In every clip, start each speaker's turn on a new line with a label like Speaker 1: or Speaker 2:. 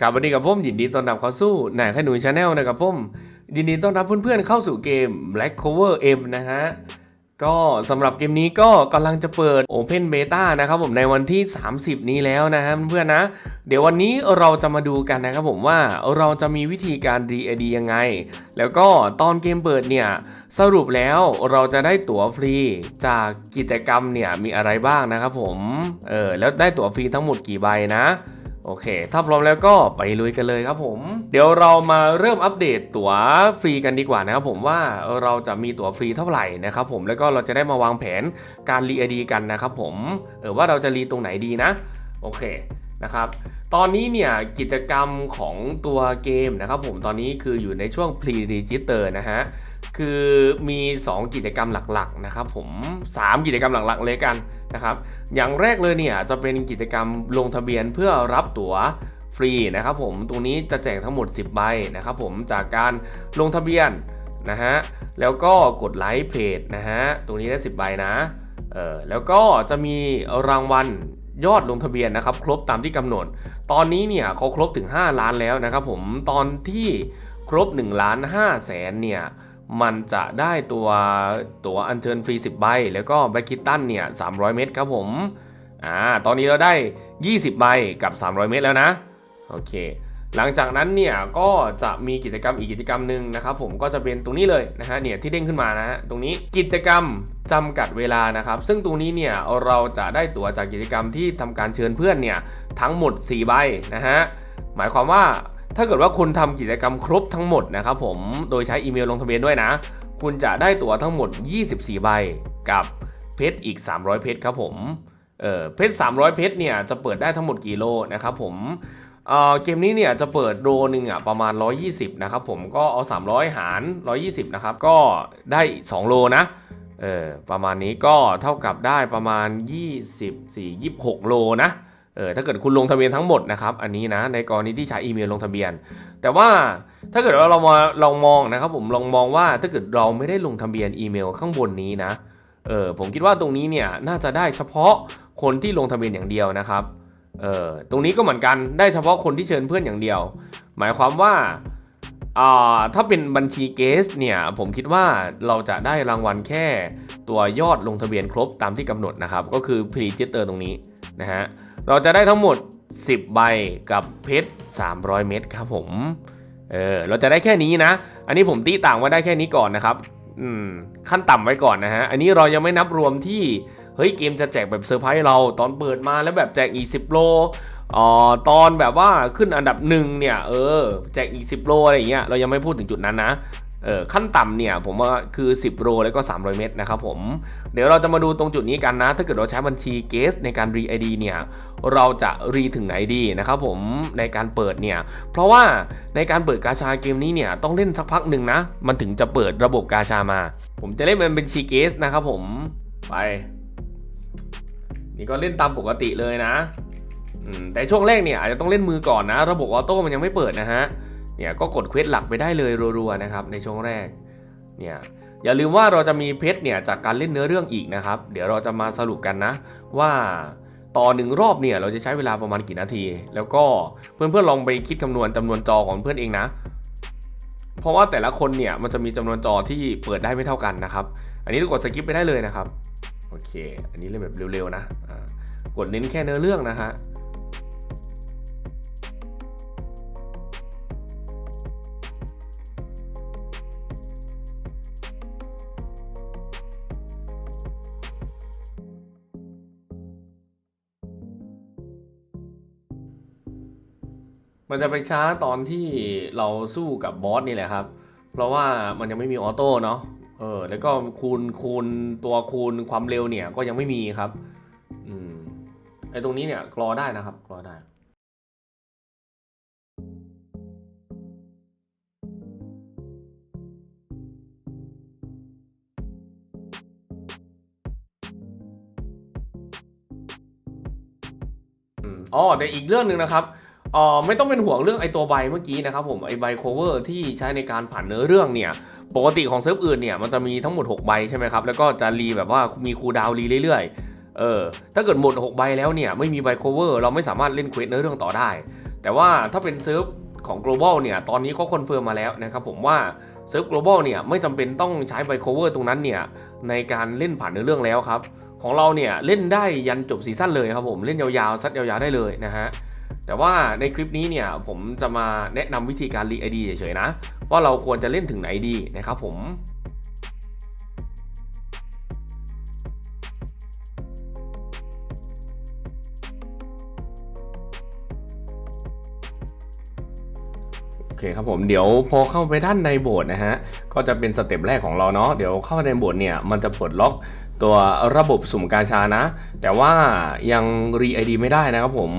Speaker 1: กลับวันนี้กับผมยินดีต้อนรับเข้าสู่นาขนุนชาแนลนะครับผมยินดีต้อนรับเพื่อนๆเข้าสู่เกม Black Cover M นะฮะก็สำหรับเกมนี้ก็กำลังจะเปิด Open Beta นะครับผมในวันที่ 30 นี้แล้วนะฮะเพื่อนๆนะ เดี๋ยววันนี้เราจะมาดูกันนะครับผมว่าเราจะมีวิธีการรีไอดียังไง แล้วก็ตอนเกมเปิดเนี่ยสรุปแล้วเราจะได้ตั๋วฟรีจากกิจกรรมเนี่ยมีอะไรบ้างนะครับผมเออแล้วได้ตั๋วฟรีทั้งหมดกี่ใบนะ โอเค ถ้าพร้อมแล้วก็ไปลุยกันเลยครับผม เดี๋ยวเรามาเริ่มอัปเดตตั๋วฟรีกันดีกว่านะครับผมว่าเราจะมีตั๋วฟรีเท่าไหร่นะครับผมแล้วก็เราจะได้มาวางแผนการรีไอดีกันนะครับผมเออว่าเราจะรีตรงไหนดีนะ โอเคนะครับ ตอนนี้เนี่ยกิจกรรมของตัวเกมนะครับผมตอนนี้คืออยู่ในช่วง pre-register นะฮะคือมี 2 กิจกรรมหลักๆนะครับผม 3 กิจกรรมหลักๆเลยกันนะครับอย่างแรกเลยเนี่ยจะเป็นกิจกรรมลงทะเบียนเพื่อรับตั๋วฟรีนะครับผมตรงนี้จะแจกทั้งหมด 10 ใบนะครับผมจากการลงทะเบียนนะฮะแล้วก็กดไลค์เพจนะฮะตรงนี้ได้ 10 ใบนะเออแล้วก็จะมีรางวัล ยอดลงทะเบียนนะครับ ครบตามที่กำหนด ตอนนี้เนี่ยเขาครบถึง 5 ล้านแล้วนะครับผมตอนที่ครบ1ล้าน5แสนเนี่ยมันจะได้ตัวตัวอัญเชิญฟรี 10 ใบ แล้วก็แบคิตตันเนี่ย300 เมตรครับผมอ่าตอนนี้เราได้ 20 ใบกับ 300 เมตรแล้วนะ โอเค หลังจากนั้นเนี่ยก็จะมีกิจกรรมอีกกิจกรรมหนึ่งนะครับผมก็จะเป็นตรงนี้เลยนะฮะเนี่ยที่เด้งขึ้นมานะฮะตรงนี้กิจกรรมจำกัดเวลานะครับ ซึ่งตรงนี้เนี่ยเราจะได้ตั๋วจากกิจกรรมที่ทำการเชิญเพื่อนเนี่ยทั้งหมด 4 ใบนะฮะหมายความว่าถ้าเกิดว่าคุณทำกิจกรรมครบทั้งหมดนะครับผมโดยใช้อีเมลลงทะเบียนด้วยนะ คุณจะได้ตั๋วทั้งหมด 24 ใบกับเพชรอีก 300 เพชรครับผมเออเพชร300 เพชรเนี่ยจะเปิดได้ทั้งหมดกี่โลนะครับผม เกมนี้เนี่ยจะเปิดโลนึงอะประมาณ 120 นะครับผมก็เอา 300 หาร 120 นะครับ ก็ได้ 2 โลนะเออประมาณนี้ก็เท่ากับได้ประมาณ 24 26 โลนะเออถ้าเกิดคุณลงทะเบียนทั้งหมดนะครับ อันนี้นะในกรณีที่ใช้อีเมลลงทะเบียน แต่ว่าถ้าเกิดว่าเรามาลองมองนะครับ ผมลองมองว่าถ้าเกิดเราไม่ได้ลงทะเบียนอีเมลข้างบนนี้นะเออผมคิดว่าตรงนี้เนี่ยน่าจะได้เฉพาะคนที่ลงทะเบียนอย่างเดียวนะครับ เออตรงนี้ก็เหมือนกันได้เฉพาะคนที่เชิญเพื่อนอย่างเดียว หมายความว่าอ่าถ้าเป็นบัญชีเกสเนี่ยผมคิดว่าเราจะได้รางวัลแค่ตัวยอดลงทะเบียนครบตามที่กำหนดนะครับ ก็คือพรีจิเตอร์ตรงนี้นะฮะเราจะได้ทั้งหมด 10 ใบกับเพชร 300 เม็ดครับผมเออเราจะได้แค่นี้นะ อันนี้ผมตีต่างว่าได้แค่นี้ก่อนนะครับอืมขั้นต่ำไว้ก่อนนะฮะอันนี้เรายังไม่นับรวมที่ เฮ้ยเกมจะแจกแบบเซอร์ไพรส์เราตอนเปิดมาแล้วแบบแจกอีก10โลอ๋อตอนแบบว่าขึ้นอันดับหนึ่งเนี่ย เออ แจกอีก10โลอะไรอย่างเงี้ยเรายังไม่พูดถึงจุดนั้นนะเออขั้นต่ำเนี่ยผมว่าคือ 10 โลแล้วก็ 300 เมตรนะครับผม เดี๋ยวเราจะมาดูตรงจุดนี้กันนะ ถ้าเกิดเราใช้บัญชีเกสในการรีไอดีเนี่ยเราจะรีถึงไหนดีนะครับผมในการเปิดเนี่ย เพราะว่าในการเปิดกาชาเกมนี้เนี่ยต้องเล่นสักพักหนึ่งนะ มันถึงจะเปิดระบบกาชามา ผมจะเล่นมันเป็นชีเกสนะครับผมไป นี่ก็เล่นตามปกติเลยนะอืมแต่ช่วงแรกเนี่ยอาจจะต้องเล่นมือก่อนนะ ระบบออโต้มันยังไม่เปิดนะฮะเนี่ยก็กดเควสหลักไปได้เลยรัวๆนะครับในช่วงแรกเนี่ยอย่าลืมว่าเราจะมีเพชรเนี่ยจากการเล่นเนื้อเรื่องอีกนะครับ เดี๋ยวเราจะมาสรุปกันนะ ว่าต่อหนึ่งรอบเนี่ยเราจะใช้เวลาประมาณกี่นาที แล้วก็เพื่อนๆลองไปคิดคำนวณจำนวนจอของเพื่อนเองนะ เพราะว่าแต่ละคนเนี่ยมันจะมีจำนวนจอที่เปิดได้ไม่เท่ากันนะครับ อันนี้เรากดสกิปไปได้เลยนะครับ โอเค อันนี้เล่นแบบเร็วๆนะกดเน้นแค่เนื้อเรื่องนะฮะมันจะไปช้าตอนที่เราสู้กับบอสนี่แหละครับ เพราะว่ามันยังไม่มีออโต้เนาะ เออแล้วก็คูณคูณตัวคูณความเร็วเนี่ยก็ยังไม่มีครับ อืมไอตรงนี้เนี่ยกรอได้นะครับกรอได้อืมอ๋อแต่อีกเรื่องหนึ่งนะครับ อ๋อไม่ต้องเป็นห่วงเรื่องไอตัวใบเมื่อกี้นะครับผมไอใบ cover ที่ใช้ในการผ่านเนื้อเรื่องเนี่ยปกติของเซิร์ฟอื่นเนี่ยมันจะมีทั้งหมด 6 ใบใช่ไหมครับแล้วก็จะรีแบบว่ามีคูดาวรีเรื่อยๆเออถ้าเกิดหมด 6 ใบแล้วเนี่ยไม่มีใบ cover เราไม่สามารถเล่นเควสเนื้อเรื่องต่อได้ แต่ว่าถ้าเป็นเซิร์ฟของ global เนี่ยตอนนี้เขาคอนเฟิร์มมาแล้วนะครับผมว่าเซิร์ฟ global เนี่ยไม่จำเป็นต้องใช้ไบโคเวอร์ตรงนั้นเนี่ยในการเล่นผ่านเนื้อเรื่องแล้วครับ ของเราเนี่ยเล่นได้ยันจบซีซั่นเลยครับผมเล่นยาวๆซัดยาวๆได้เลยนะฮะแต่ว่าในคลิปนี้เนี่ยผมจะมาแนะนำวิธีการรีไอดีเฉยๆนะว่าเราควรจะเล่นถึงไหนดีนะครับผมโอเคครับผมเดี๋ยวพอเข้าไปด้านในโบสถ์นะฮะก็จะเป็นสเต็ปแรกของเราเนาะเดี๋ยวเข้าไปในโบสถ์เนี่ยมันจะปลดล็อก ตัวระบบสุ่มกาชานะ แต่ว่ายังรีไอดีไม่ได้นะครับผม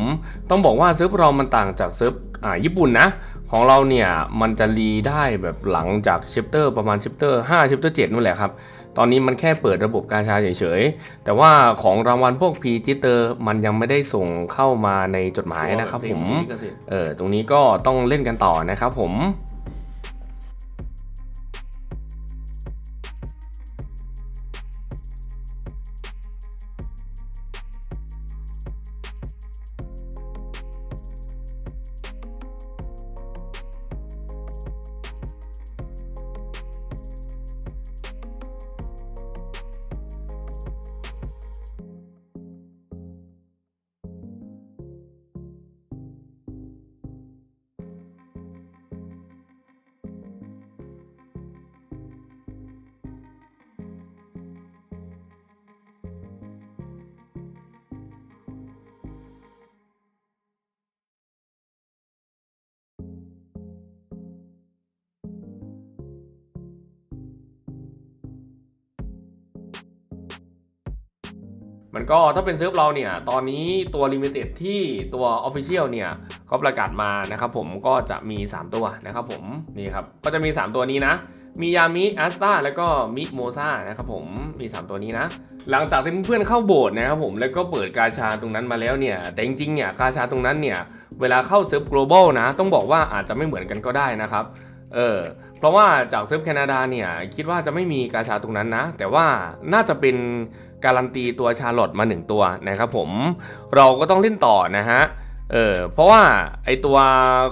Speaker 1: ต้องบอกว่าเซิร์ฟเรามันต่างจากเซิร์ฟอ่าญี่ปุ่นนะ ของเราเนี่ย มันจะรีได้แบบหลังจากเชปเตอร์ประมาณเชปเตอร์5เชปเตอร์7นู่นแหละครับ ตอนนี้มันแค่เปิดระบบกาชาเฉยๆ แต่ว่าของรางวัลพวกพีจิเตอร์มันยังไม่ได้ส่งเข้ามาในจดหมายนะครับผม เออตรงนี้ก็ต้องเล่นกันต่อนะครับผม มันก็ถ้าเป็นเซิร์ฟเราเนี่ย ตอนนี้ตัว Limited ที่ตัว Official เนี่ยเขาประกาศมานะครับผมก็จะมี 3 ตัวนะครับผมนี่ครับก็จะมี 3 ตัวนี้นะ มียามิแอสตาแล้วก็มิโมซานะครับผมมี 3 ตัวนี้นะ หลังจากที่เพื่อนเข้าโบสถ์นะครับผมแล้วก็เปิดกาชาตรงนั้นมาแล้วเนี่ย แต่จริงๆเนี่ยกาชาตรงนั้นเนี่ย เวลาเข้าเซิร์ฟ global นะ ต้องบอกว่าอาจจะไม่เหมือนกันก็ได้นะครับเออเพราะว่าจากเซิร์ฟแคนาดาเนี่ยคิดว่าจะไม่มีกาชาตรงนั้นนะ แต่ว่าน่าจะเป็น การันตีตัวชาร์ลอตมา 1 ตัวนะครับผมเราก็ต้องเล่นต่อนะฮะเออเพราะว่าไอตัว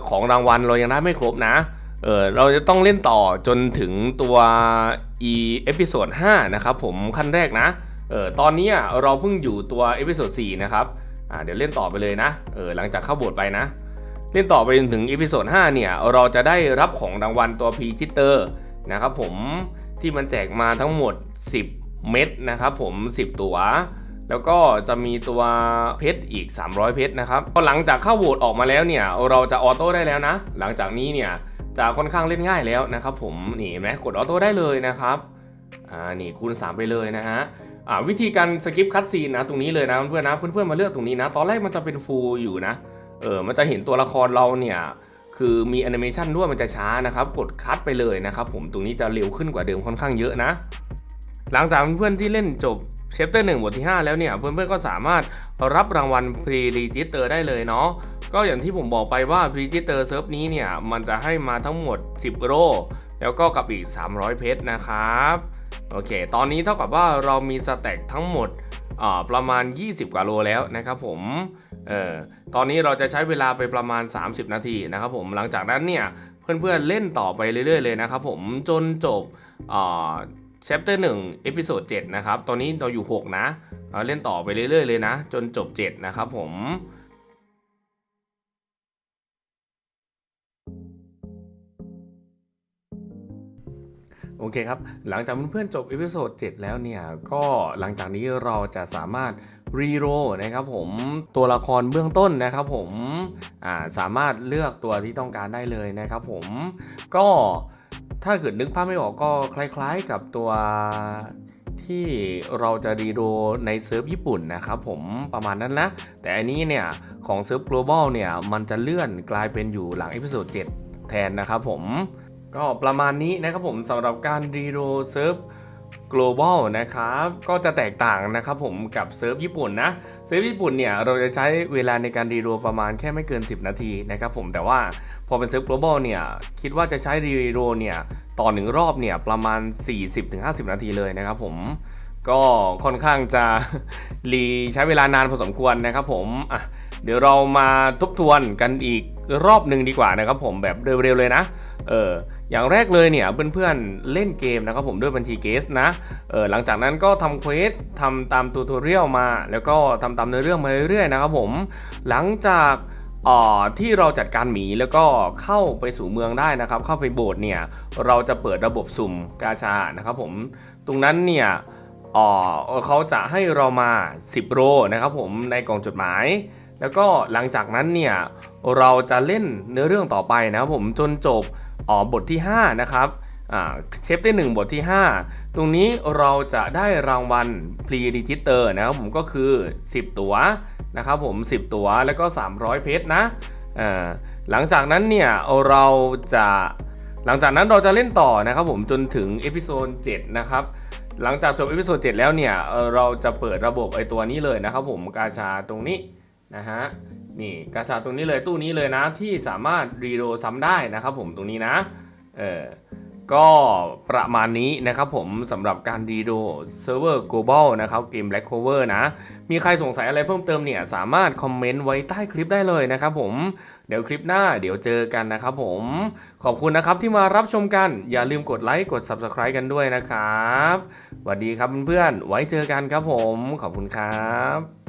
Speaker 1: ของรางวัลเรายังได้ไม่ครบนะเออเราจะต้องเล่นต่อจนถึงตัว e เอพิโซด5นะครับผมขั้นแรกนะเออตอนนี้เราเพิ่งอยู่ตัวเอพิโซด4นะครับอ่าเดี๋ยวเล่นต่อไปเลยนะเออหลังจากเข้าโบทไปนะ เล่นต่อไปจนถึงเอพิโซด5เนี่ยเราจะได้รับของรางวัลตัวพีจิเตอร์นะครับผมที่มันแจกมาทั้งหมด 10 เม็ดนะครับผม 10 ตัว แล้วก็จะมีตัวเพชรอีก 300 เพชรนะครับพอหลังจากเข้าโหวตออกมาแล้วเนี่ย เราจะออโต้ได้แล้วนะ หลังจากนี้เนี่ยจะค่อนข้างเล่นง่ายแล้วนะครับผมนี่เห็นไหมกดออโต้ได้เลยนะครับอ่านี่คูณ 3 ไปเลยนะฮะอ่าวิธีการสกิปคัตซีนนะตรงนี้เลยนะเพื่อนนะเพื่อนๆมาเลือกตรงนี้นะ ตอนแรกมันจะเป็นฟูลอยู่นะเออมันจะเห็นตัวละครเราเนี่ยคือมีแอนิเมชันด้วยมันจะช้านะครับ กดคัดไปเลยนะครับผมตรงนี้จะเร็วขึ้นกว่าเดิมค่อนข้างเยอะนะ หลังจากเพื่อนๆที่เล่นจบเชปเตอร์หนึ่งบทที่ 5 แล้วเนี่ย เพื่อนๆก็สามารถรับรางวัลพรีรีจิสเตอร์ได้เลยเนาะก็อย่างที่ผมบอกไปว่าพรีจิสเตอร์เซิร์ฟนี้เนี่ย มันจะให้มาทั้งหมด 10 โรแล้วก็กับอีก 300 เพชรนะครับ โอเค ตอนนี้เท่ากับว่าเรามีสแต็กทั้งหมดประมาณ 20 กว่าโลแล้วนะครับผมเอ่อตอนนี้เราจะใช้เวลาไปประมาณ 30 นาทีนะครับผมหลังจากนั้นเนี่ยเพื่อนๆเล่นต่อไปเรื่อยๆเลยนะครับผมจนจบอ่า chapter 1 episode 7นะครับ ตอนนี้เราอยู่ 6 นะเราเล่นต่อไปเรื่อยๆเลยนะ จนจบ 7 นะครับผมโอเคครับ หลังจากเพื่อนๆจบเอพิโซด7แล้วเนี่ย ก็หลังจากนี้เราจะสามารถรีโรนะครับผมตัวละครเบื้องต้นนะครับผม อ่า สามารถเลือกตัวที่ต้องการได้เลยนะครับผม ก็ ถ้าเกิดนึกภาพไม่ออกก็คล้ายๆกับตัวที่เราจะรีโดในเซิร์ฟญี่ปุ่นนะครับผมประมาณนั้นนะ แต่อันนี้เนี่ย ของเซิร์ฟ global เนี่ย มันจะเลื่อนกลายเป็นอยู่หลังเอพิโซด7แทนนะครับผม ก็ประมาณนี้นะครับผมสำหรับการรีโดเซิร์ฟ global นะครับก็จะแตกต่างนะครับผมกับเซิร์ฟญี่ปุ่นนะเซิร์ฟญี่ปุ่นเนี่ยเราจะใช้เวลาในการรีโรประมาณแค่ไม่เกิน 10 นาทีนะครับผมแต่ว่าพอเป็นเซิร์ฟ global เนี่ยคิดว่าจะใช้รีโรเนี่ยต่อหนึ่งรอบเนี่ยประมาณ 40-50 นาทีเลยนะครับผมก็ค่อนข้างจะรีใช้เวลานานพอสมควรนะครับผมอะเดี๋ยวเรามาทบทวนกันอีก รอบหนึ่งดีกว่านะครับผมแบบเร็วๆเลยนะเอออย่างแรกเลยเนี่ยเพื่อนๆเล่นเกมนะครับผมด้วยบัญชีเกสนะเออหลังจากนั้นก็ทำเควสทำตามตูทอเรียลมา แล้วก็ทำตามเนื้อเรื่องมาเรื่อยๆนะครับผมหลังจากที่เราจัดการหมีแล้วก็เข้าไปสู่เมืองได้นะครับ เข้าไปโบสถ์เนี่ยเราจะเปิดระบบสุ่มกาชานะครับผมตรงนั้นเนี่ยเขาจะให้เรามา 10 โรนะครับผมในกล่องจดหมาย แล้วก็หลังจากนั้นเนี่ยเราจะเล่นเนื้อเรื่องต่อไปนะครับผมจนจบอ๋อบทที่ 5 นะครับเชฟได้1บทที่ 5 ตรงนี้เราจะได้รางวัลพรีดิจิเตอร์นะครับผมก็คือ 10 ตัวนะครับผม 10 ตัวแล้วก็ 300 เพชรนะหลังจากนั้นเนี่ยเราจะหลังจากนั้นเราจะเล่นต่อนะครับผมจนถึงเอพิโซด7นะครับหลังจากจบเอพิโซด7แล้วเนี่ยเราจะเปิดระบบไอตัวนี้เลยนะครับผมกาชาตรงนี้ นะฮะนี่กาชาตรงนี้เลยตู้นี้เลยนะที่สามารถรีโดซ้ำได้นะครับผมตรงนี้นะเออก็ประมาณนี้นะครับผมสำหรับการรีโดเซิร์ฟเวอร์ global นะครับเกม Black Cover นะ มีใครสงสัยอะไรเพิ่มเติมเนี่ย สามารถคอมเมนต์ไว้ใต้คลิปได้เลยนะครับผมเดี๋ยวคลิปหน้าเดี๋ยวเจอกันนะครับผมขอบคุณนะครับที่มารับชมกัน อย่าลืมกดไลค์กด Subscribe กันด้วยนะครับสวัสดีครับเพื่อนๆไว้เจอกันครับผมขอบคุณครับ